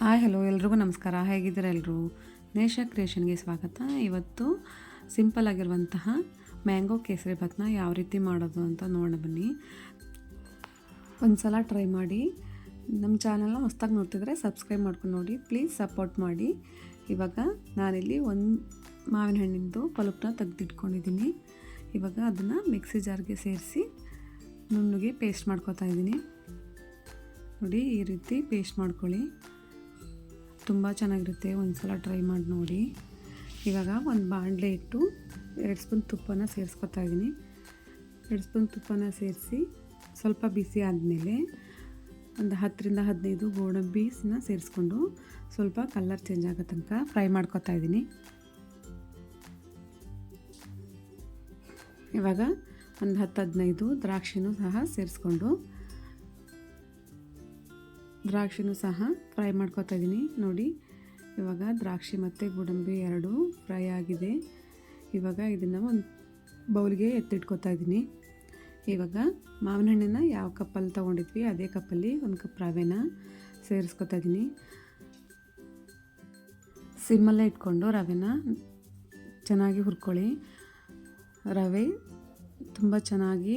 Hi, hello, ಎಲ್ರಿಗೂ ನಮಸ್ಕಾರ. ಹೇಗಿದ್ದೀರಾ ಎಲ್ಲರೂ ನೇಷಾ ಕ್ರಿಯೇಷನ್ಗೆ ಸ್ವಾಗತ. ಇವತ್ತು ಸಿಂಪಲ್ ಆಗಿರುವಂತಹ ಮ್ಯಾಂಗೋ ಕೇಸರಿ ಭಾತ್ನ ಯಾವ ರೀತಿ ಮಾಡೋದು ಅಂತ ನೋಡೋಣ ಬನ್ನಿ. ಒಂದು ಸಲ ಟ್ರೈ ಮಾಡಿ. ನಮ್ಮ ಚಾನಲ್ನ ಹೊಸ್ದಾಗಿ ನೋಡ್ತಿದ್ರೆ ಸಬ್ಸ್ಕ್ರೈಬ್ ಮಾಡ್ಕೊಂಡು ನೋಡಿ. ಪ್ಲೀಸ್ ಸಪೋರ್ಟ್ ಮಾಡಿ. ಇವಾಗ ನಾನಿಲ್ಲಿ ಒಂದು ಮಾವಿನ ಹಣ್ಣಿಂದು ಪಲುಪ್ನ ತೆಗೆದಿಟ್ಕೊಂಡಿದ್ದೀನಿ. ಇವಾಗ ಅದನ್ನು ಮಿಕ್ಸಿ ಜಾರ್ಗೆ ಸೇರಿಸಿ ನುಣ್ಣಗೆ ಪೇಸ್ಟ್ ಮಾಡ್ಕೊತಾ ಇದ್ದೀನಿ. ನೋಡಿ, ಈ ರೀತಿ ಪೇಸ್ಟ್ ಮಾಡ್ಕೊಳ್ಳಿ. ತುಂಬ ಚೆನ್ನಾಗಿರುತ್ತೆ. ಒಂದು ಸಲ ಟ್ರೈ ಮಾಡಿ ನೋಡಿ. ಇವಾಗ ಒಂದು ಬಾಣಲೆ ಇಟ್ಟು ಎರಡು ಸ್ಪೂನ್ ತುಪ್ಪನ ಸೇರಿಸ್ಕೊತಾ ಇದ್ದೀನಿ. ಎರಡು ಸ್ಪೂನ್ ತುಪ್ಪನ ಸೇರಿಸಿ ಸ್ವಲ್ಪ ಬಿಸಿ ಆದಮೇಲೆ ಒಂದು ಹತ್ತರಿಂದ ಹದಿನೈದು ಗೋಡಂಬಿನ ಸೇರಿಸ್ಕೊಂಡು ಸ್ವಲ್ಪ ಕಲರ್ ಚೇಂಜ್ ಆಗೋ ತನಕ ಫ್ರೈ ಮಾಡ್ಕೊತಾ ಇದ್ದೀನಿ. ಇವಾಗ ಒಂದು ಹತ್ತು ಹದಿನೈದು ದ್ರಾಕ್ಷಿನೂ ಸಹ ಸೇರಿಸ್ಕೊಂಡು ದ್ರಾಕ್ಷಿನೂ ಸಹ ಫ್ರೈ ಮಾಡ್ಕೊತಾ ಇದ್ದೀನಿ. ನೋಡಿ, ಇವಾಗ ದ್ರಾಕ್ಷಿ ಮತ್ತು ಗೋಡಂಬಿ ಎರಡು ಫ್ರೈ ಆಗಿದೆ. ಇವಾಗ ಇದನ್ನು ಒಂದು ಬೌಲ್ಗೆ ಎತ್ತಿಟ್ಕೊತಾ ಇದ್ದೀನಿ. ಇವಾಗ ಮಾವಿನ ಹಣ್ಣನ್ನು ಯಾವ ಕಪ್ಪಲ್ಲಿ ತೊಗೊಂಡಿದ್ವಿ, ಅದೇ ಕಪ್ಪಲ್ಲಿ ಒಂದು ಕಪ್ ರವೆನ ಸೇರಿಸ್ಕೊತಾ ಇದ್ದೀನಿ. ಸಿಮ್ಮಲ್ಲೇ ಇಟ್ಕೊಂಡು ರವೆನ ಚೆನ್ನಾಗಿ ಹುರ್ಕೊಳ್ಳಿ. ರವೆ ತುಂಬ ಚೆನ್ನಾಗಿ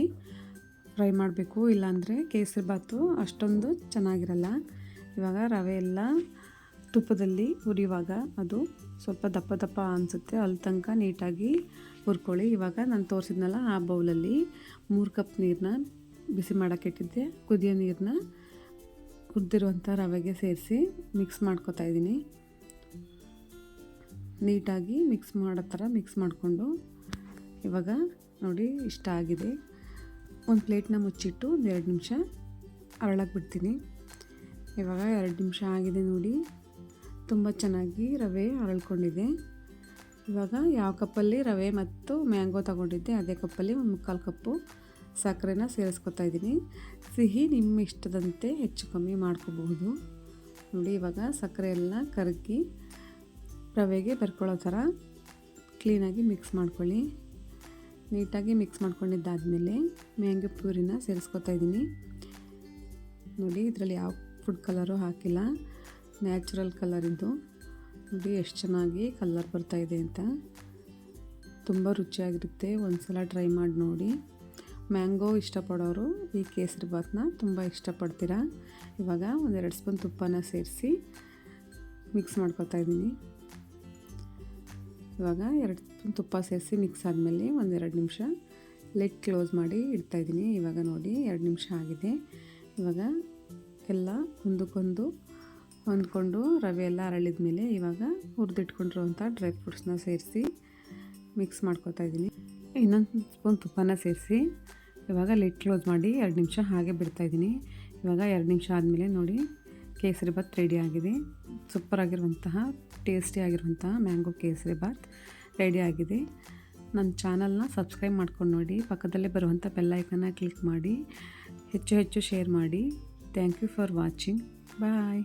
ಫ್ರೈ ಮಾಡಬೇಕು, ಇಲ್ಲಾಂದರೆ ಕೇಸರಿ ಬಾತು ಅಷ್ಟೊಂದು ಚೆನ್ನಾಗಿರಲ್ಲ. ಇವಾಗ ರವೆ ಎಲ್ಲ ತುಪ್ಪದಲ್ಲಿ ಹುರಿಯುವಾಗ ಅದು ಸ್ವಲ್ಪ ದಪ್ಪ ದಪ್ಪ ಅನಿಸುತ್ತೆ. ಅಲ್ಲಿ ತನಕ ನೀಟಾಗಿ ಹುರ್ಕೊಳ್ಳಿ. ಇವಾಗ ನಾನು ತೋರಿಸಿದ್ನಲ್ಲ ಆ ಬೌಲಲ್ಲಿ ಮೂರು ಕಪ್ ನೀರನ್ನ ಬಿಸಿ ಮಾಡೋಕ್ಕೆ ಇಟ್ಟಿದ್ದೆ. ಕುದಿಯೋ ನೀರನ್ನ ಕುದ್ದಿರುವಂಥ ರವೆಗೆ ಸೇರಿಸಿ ಮಿಕ್ಸ್ ಮಾಡ್ಕೊತಾ ಇದ್ದೀನಿ. ನೀಟಾಗಿ ಮಿಕ್ಸ್ ಮಾಡೋ ಥರ ಮಿಕ್ಸ್ ಮಾಡಿಕೊಂಡು ಇವಾಗ ನೋಡಿ ಇಷ್ಟ ಆಗಿದೆ. ಒಂದು ಪ್ಲೇಟ್ನ ಮುಚ್ಚಿಟ್ಟು ಒಂದು ಎರಡು ನಿಮಿಷ ಅರಳಕ್ಕೆ ಬಿಡ್ತೀನಿ. ಇವಾಗ ಎರಡು ನಿಮಿಷ ಆಗಿದೆ ನೋಡಿ. ತುಂಬ ಚೆನ್ನಾಗಿ ರವೆ ಅರಳ್ಕೊಂಡಿದೆ. ಇವಾಗ ಯಾವ ಕಪ್ಪಲ್ಲಿ ರವೆ ಮತ್ತು ಮ್ಯಾಂಗೋ ತಗೊಂಡಿದ್ದೆ, ಅದೇ ಕಪ್ಪಲ್ಲಿ ಒಂದು ಮುಕ್ಕಾಲು ಕಪ್ಪು ಸಕ್ಕರೆನ ಸೇರಿಸ್ಕೊತಾ ಇದ್ದೀನಿ. ಸಿಹಿ ನಿಮ್ಮ ಇಷ್ಟದಂತೆ ಹೆಚ್ಚು ಕಮ್ಮಿ ಮಾಡ್ಕೋಬಹುದು. ನೋಡಿ, ಇವಾಗ ಸಕ್ಕರೆ ಎಲ್ಲ ಕರಗಿ ರವೆಗೆ ಬರ್ಕೊಳ್ಳೋ ಥರ ಕ್ಲೀನಾಗಿ ಮಿಕ್ಸ್ ಮಾಡ್ಕೊಳ್ಳಿ. ನೀಟಾಗಿ ಮಿಕ್ಸ್ ಮಾಡ್ಕೊಂಡಿದ್ದಾದಮೇಲೆ ಮ್ಯಾಂಗೋ ಪ್ಯೂರಿನ ಸೇರಿಸ್ಕೊತಾ ಇದ್ದೀನಿ. ನೋಡಿ, ಇದರಲ್ಲಿ ಯಾವ ಫುಡ್ ಕಲರು ಹಾಕಿಲ್ಲ. ನ್ಯಾಚುರಲ್ ಕಲರ್ ಇದ್ದು ನೋಡಿ, ಎಷ್ಟು ಚೆನ್ನಾಗಿ ಕಲರ್ ಬರ್ತಾಯಿದೆ ಅಂತ. ತುಂಬ ರುಚಿಯಾಗಿರುತ್ತೆ. ಒಂದು ಸಲ ಟ್ರೈ ಮಾಡಿ ನೋಡಿ. ಮ್ಯಾಂಗೋ ಇಷ್ಟಪಡೋರು ಈ ಕೇಸರಿ ಬಾತ್ನ ತುಂಬ ಇಷ್ಟಪಡ್ತೀರಾ? ಇವಾಗ ಒಂದೆರಡು ಸ್ಪೂನ್ ತುಪ್ಪನ ಸೇರಿಸಿ ಮಿಕ್ಸ್ ಮಾಡ್ಕೊತಾ ಇದ್ದೀನಿ. ಇವಾಗ ಎರಡು ಸ್ಪೂನ್ ತುಪ್ಪ ಸೇರಿಸಿ ಮಿಕ್ಸ್ ಆದಮೇಲೆ ಒಂದೆರಡು ನಿಮಿಷ ಲೆಟ್ ಕ್ಲೋಸ್ ಮಾಡಿ ಇಡ್ತಾಯಿದ್ದೀನಿ ಇವಾಗ ನೋಡಿ ಎರಡು ನಿಮಿಷ ಆಗಿದೆ. ಇವಾಗ ಎಲ್ಲ ಒಂದಕ್ಕೊಂದು ಹೊಂದ್ಕೊಂಡು ರವೆ ಎಲ್ಲ ಅರಳಿದ ಮೇಲೆ ಇವಾಗ ಹುರಿದಿಟ್ಕೊಂಡಿರುವಂಥ ಡ್ರೈ ಫ್ರೂಟ್ಸ್ನ ಸೇರಿಸಿ ಮಿಕ್ಸ್ ಮಾಡ್ಕೊತಾ ಇದ್ದೀನಿ. ಇನ್ನೊಂದು ಸ್ಪೂನ್ ತುಪ್ಪನ ಸೇರಿಸಿ ಇವಾಗ ಲೆಟ್ ಕ್ಲೋಸ್ ಮಾಡಿ ಎರಡು ನಿಮಿಷ ಹಾಗೆ ಬಿಡ್ತಾಯಿದ್ದೀನಿ ಇವಾಗ ಎರಡು ನಿಮಿಷ ಆದಮೇಲೆ ನೋಡಿ ಕೇಸರಿ ಬಾತ್ ರೆಡಿ ಆಗಿದೆ. ಸೂಪರಾಗಿರುವಂತಹ ಟೇಸ್ಟಿ ಆಗಿರುವಂತಹ ಮ್ಯಾಂಗೋ ಕೇಸರಿ ಬಾತ್ ಆಗಿದೆ. ನನ್ನ ಚಾನಲ್ನ ಸಬ್ಸ್ಕ್ರೈಬ್ ಮಾಡ್ಕೊಂಡು ನೋಡಿ, ಪಕ್ಕದಲ್ಲೇ ಬರುವಂಥ ಬೆಲ್ಲೈಕನ್ನ ಕ್ಲಿಕ್ ಮಾಡಿ, ಹೆಚ್ಚು ಹೆಚ್ಚು ಶೇರ್ ಮಾಡಿ. Thank you for watching bye